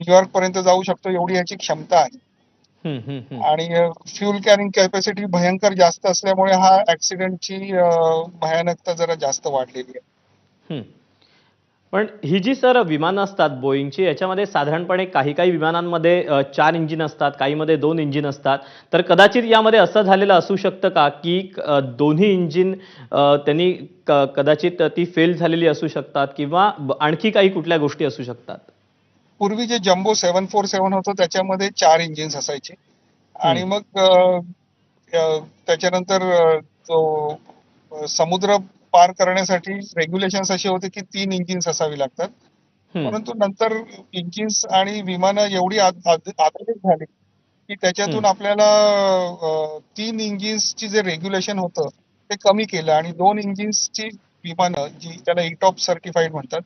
New York पर्यंत जाऊ शकतो एवढी याची क्षमता आहे. आणि फ्युल कॅरिंग कॅपॅसिटी भयंकर जास्त असल्यामुळे हा ऍक्सिडेंटची भयानकता जरा जास्त वाढलेली आहे. पण ही जी सर विमानं असतात बोईंगची याच्यामध्ये साधारणपणे काही काही विमानांमध्ये चार इंजिन असतात काहीमध्ये दोन इंजिन असतात तर कदाचित यामध्ये असं झालेलं असू शकतं का की दोन्ही इंजिन त्यांनी कदाचित ती फेल झालेली असू शकतात किंवा आणखी काही कुठल्या गोष्टी असू शकतात पूर्वी जे जम्बो सेव्हन फोर सेव्हन होतं त्याच्यामध्ये चार इंजिन्स असायचे. आणि मग त्याच्यानंतर तो समुद्र पार करण्यासाठी रेग्युलेशन्स असे होते की तीन इंजिन्स असावी लागतात. परंतु नंतर इंजिन्स आणि विमानं एवढी आध- आध- आधुनिक झाली की त्याच्यातून. आपल्याला तीन इंजिन्सची जे रेग्युलेशन होतं ते कमी केलं. आणि दोन इंजिन्सची विमानं जी त्याला इटॉप सर्टिफाईड म्हणतात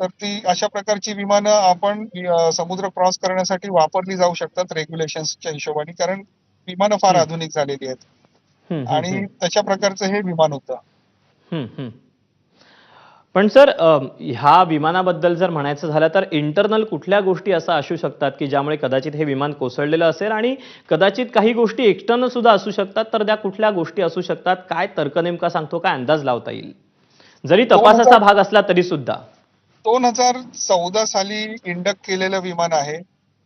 तर ती अशा प्रकारची विमानं आपण समुद्र क्रॉस करण्यासाठी वापरली जाऊ शकतात रेग्युलेशन्सच्या हिशोबाने कारण विमानं फार. आधुनिक झालेली आहेत. आणि. तशा प्रकारचं हे विमान होतं. पण सर ह्या विमानाबद्दल जर म्हणायचं झालं तर इंटरनल कुठल्या गोष्टी असं असू शकतात की ज्यामुळे कदाचित हे विमान कोसळलेलं असेल? आणि कदाचित काही गोष्टी एक्सटर्नल सुद्धा असू शकतात तर त्या कुठल्या गोष्टी असू शकतात? काय तर्क नेमका सांगतो काय अंदाज लावता येईल? जरी दोन तपासाचा हजार- भाग असला तरी सुद्धा. दोन हजार चौदा साली इंडक केलेलं विमान आहे.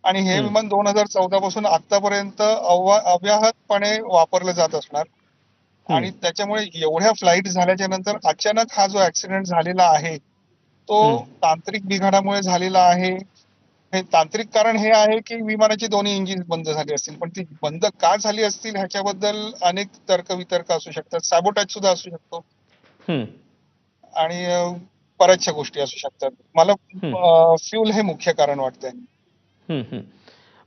आणि हे. विमान दोन हजार चौदा पासून आतापर्यंत अव्याहतपणे वापरलं जात असणार. आणि त्याच्यामुळे एवढ्या फ्लाईट झाल्याच्यानंतर अचानक हा जो ऍक्सिडेंट झालेला आहे तो. तांत्रिक बिघाडामुळे झालेला आहे. हे तांत्रिक कारण हे आहे की विमानाची दोन्ही इंजिन बंद झाली असतील. पण ती बंद का झाली असतील ह्याच्याबद्दल अनेक तर्क वितर्क असू शकतात. सॅबोटॅज सुद्धा असू शकतो. आणि बऱ्याचशा गोष्टी असू शकतात. मला. फ्युल हे मुख्य कारण वाटतंय.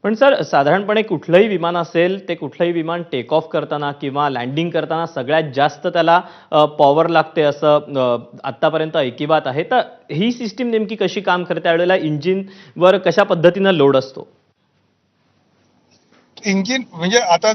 पण सर साधारणपणे कुठलंही विमान असेल ते कुठलंही विमान टेक ऑफ करताना किंवा लँडिंग करताना सगळ्यात जास्त त्याला पॉवर लागते असं अ, आत्तापर्यंत ऐकिवात आहे. तर ही सिस्टीम नेमकी कशी काम करते? त्यावेळेला इंजिनवर कशा पद्धतीनं लोड असतो? इंजिन म्हणजे आता